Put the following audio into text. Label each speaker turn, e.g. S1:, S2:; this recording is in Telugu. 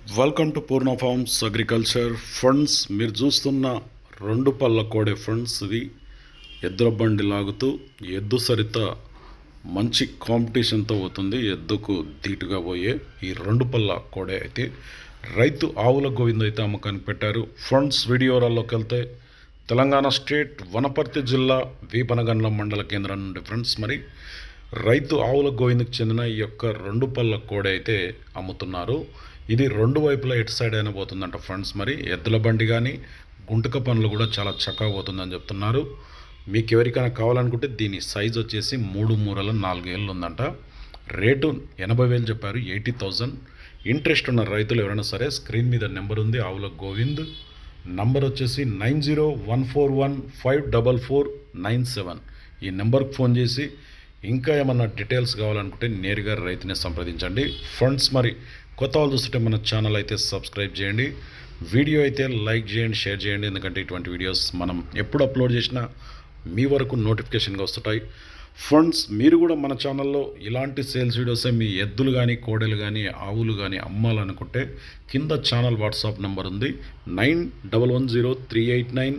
S1: Welcome to Purna farms agriculture funds మీరు చూస్తున్న రెండు పళ్ళ కోడే ఫండ్స్ ఇది ఎద్దుల బండి లాగుతూ ఎద్దు సరిత మంచి కాంపిటీషన్తో పోతుంది. ఎద్దుకు ధీటుగా పోయే ఈ రెండు పళ్ళ కోడే అయితే రైతు ఆవుల గోవింద్ అయితే అమ్మకానికి పెట్టారు ఫండ్స్ వీడియోలలోకి వెళ్తే తెలంగాణ స్టేట్ వనపర్తి జిల్లా వీపనగండ్ల మండల కేంద్రం నుండి ఫ్రెండ్స్ మరి రైతు ఆవుల గోవిందకు చెందిన ఈ యొక్క రెండు పళ్ళ కోడి అయితే అమ్ముతున్నారు. ఇది రెండు వైపులా ఎటు సైడ్ అయినా పోతుందంట ఫ్రెండ్స్ మరి. ఎద్దుల బండి కానీ గుంటక పనులు కూడా చాలా చక్కగా పోతుందని చెప్తున్నారు. మీకు ఎవరికైనా కావాలనుకుంటే దీని సైజ్ వచ్చేసి మూడు మూరల నాలుగు ఏళ్ళు ఉందంట. రేటు ఎనభై వేలు చెప్పారు ఎయిటీ థౌజండ్. ఇంట్రెస్ట్ ఉన్న రైతులు ఎవరైనా సరే స్క్రీన్ మీద నెంబర్ ఉంది ఆవుల గోవింద్. నంబర్ వచ్చేసి nine zero one four one five double four nine seven. ఈ నెంబర్కి ఫోన్ చేసి ఇంకా ఏమన్నా డీటెయిల్స్ కావాలనుకుంటే నేరుగా రైతుని సంప్రదించండి. ఫ్రెండ్స్ మరి కొత్త వాళ్ళు చూస్తుంటే మన ఛానల్ అయితే సబ్స్క్రైబ్ చేయండి. వీడియో అయితే లైక్ చేయండి షేర్ చేయండి. ఎందుకంటే ఇటువంటి వీడియోస్ మనం ఎప్పుడు అప్లోడ్ చేసినా మీ వరకు నోటిఫికేషన్గా వస్తుంటాయి. ఫ్రెండ్స్ మీరు కూడా మన ఛానల్లో ఇలాంటి సేల్స్ వీడియోస్ మీ ఎద్దులు కానీ కోడలు కానీ ఆవులు కానీ అమ్మాలనుకుంటే కింద ఛానల్ వాట్సాప్ నెంబర్ ఉంది. Nine double one zero three eight nine